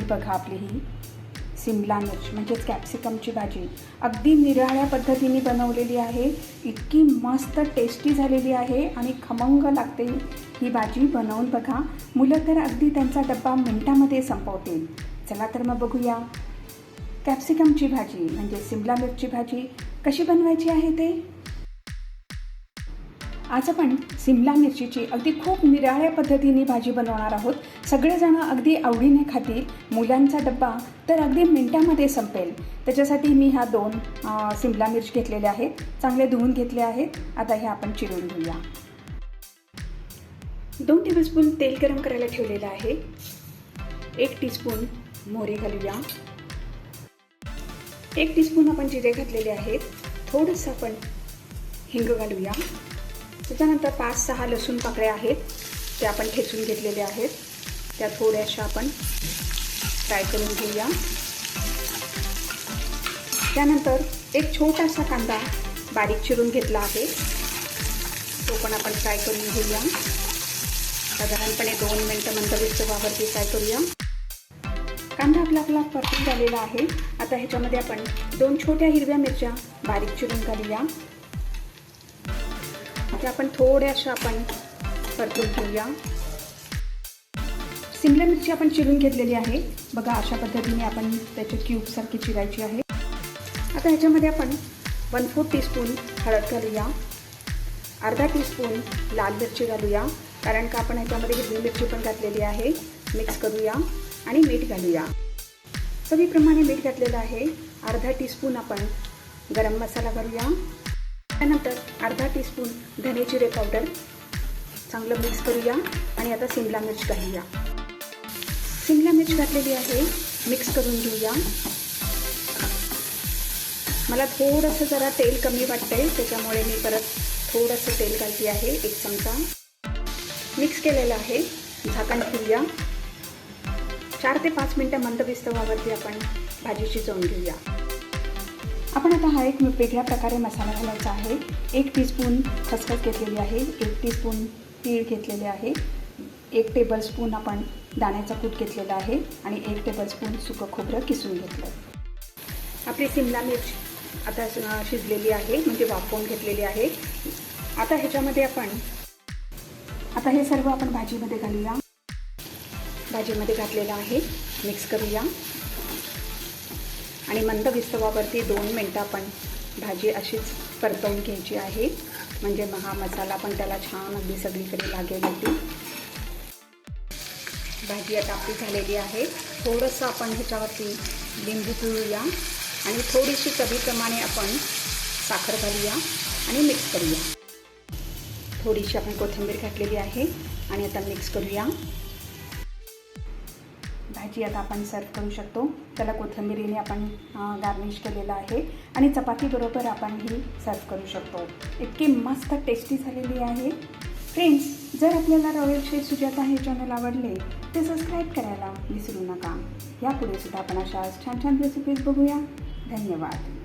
ही बघा आपली ही. सिमला मिर्च म्हणजेच कॅप्सिकमची भाजी. अगदी निराळ्या पद्धतीने बनवलेली आहे. इतकी मस्त टेस्टी झालेली आहे आणि खमंग लागते ही भाजी बनवून बघा. मुलं तर अगदी त्यांचा डब्बा मिनटामध्ये संपवतील. चला तर मग बघूया. कॅप्सिकमची भाजी म्हणजे सिमला मिरची भाजी कशी बनवायची आहे ते? आज आपण सिमला मिरचीची अगदी खूप निराळ्या पद्धतीने भाजी बनवणार आहोत. सगळेजण अगदी आवडीने खातील. मुलांचा डब्बा तर अगदी मिनटामध्ये संपेल. त्याच्यासाठी मी ह्या दोन सिमला मिर्च घेतलेले आहेत. चांगले धुवून घेतले आहेत. आता हे आपण चिरून घेऊया. दोन टेबलस्पून तेल गरम करायला ठेवलेलं आहे. एक टीस्पून मोहरी घालूया. एक टीस्पून आपण जिरे घातलेले आहेत. थोडंसं आपण हिंग घालूया. त्याच्यानंतर पाच सहा लसूण पाकळ्या आहेत. त्या आपण ठेचून घेतलेल्या आहेत. त्या थोड्याशा आपण फ्राय करून घेऊया. त्यानंतर एक छोटासा कांदा बारीक चिरून घेतला आहे. तो पण आपण फ्राय करून घेऊया. साधारणपणे दोन मिनटं मंदविस्त वावरती फ्राय करूया. कांदा आपला आपला परतून झालेला आहे. आता ह्याच्यामध्ये आपण दोन छोट्या हिरव्या मिरच्या बारीक चिरून घालूया. आता आपण थोड्याशा आपण परतून घेऊया सिमला मिरची आपण चिरून घेतलेली आहे. बघा अशा पद्धतीने आपण त्याची क्यूबसारखी चिरायची आहे. आता ह्याच्यामध्ये आपण वन फोर टीस्पून हळद घालूया. अर्धा टीस्पून लाल मिरची घालूया. कारण का आपण ह्याच्यामध्ये हिरवी मिरची पण घातलेली आहे. मिक्स करूया आणि मीठ घालूया. चवीप्रमाणे मीठ घातलेलं आहे. अर्धा टीस्पून आपण गरम मसाला घालूया. त्यानंतर अर्धा टीस्पून धने जिरे पावडर चांगलं मिक्स करूया आणि आता सिमला मिर्च घालूया. सिमला मिर्च घातलेली आहे मिक्स करून घेऊया. मला थोडंसं जरा तेल कमी वाटतंय त्याच्यामुळे मी परत थोडंसं तेल घालते आहे एक चमचा. मिक्स केलेलं आहे झाकण ठेवूया. चार ते पाच मिनटं मंद विस्तवावरती आपण भाजी शिजवून घेऊया. आपण आता हा एक वेगळ्या प्रकारे मसाला घालायचा आहे. एक टीस्पून खसखस घेतलेली आहे. एक टीस्पून तीळ घेतलेले आहे. एक टेबलस्पून आपण दाण्याचा कूट घेतलेला आहे आणि एक टेबलस्पून सुकं खोबरं किसून घेतलं. आपली सिमला मिर्च आता शिजलेली आहे म्हणजे वाफवून घेतलेली आहे. आता ह्याच्यामध्ये आपण आता हे सर्व आपण भाजीमध्ये घालूया. भाजीमध्ये घातलेलं आहे. मिक्स करूया. आणि मंद विस्तवावरती दोन मिनटं आपण भाजी अशीच परतवून घ्यायची आहे. म्हणजे महा हा मसाला पण त्याला छान अगदी सगळीकडे लागेल होती. भाजी आता आपली झालेली आहे. थोडंसं आपण ह्याच्यावरती लिंबू पिळूया आणि थोडीशी चवीप्रमाणे आपण साखर घालूया आणि मिक्स करूया. थोडीशी आपण कोथिंबीर घातलेली आहे आणि आता मिक्स करूया. भाजी आता आपण सर्व करू शकतो. त्याला कोथिंबिरीने आपण गार्निश केलेलं आहे. आणि चपातीबरोबर आपण ही सर्व करू शकतो. इतकी मस्त टेस्टी झालेली आहे. फ्रेंड्स जर आपल्याला रॉयल शेफ सुजाता हे चॅनल आवडले ते सबस्क्राईब करायला विसरू नका. यापुढे सुद्धा आपण अशा छान छान रेसिपीज बघूया. धन्यवाद.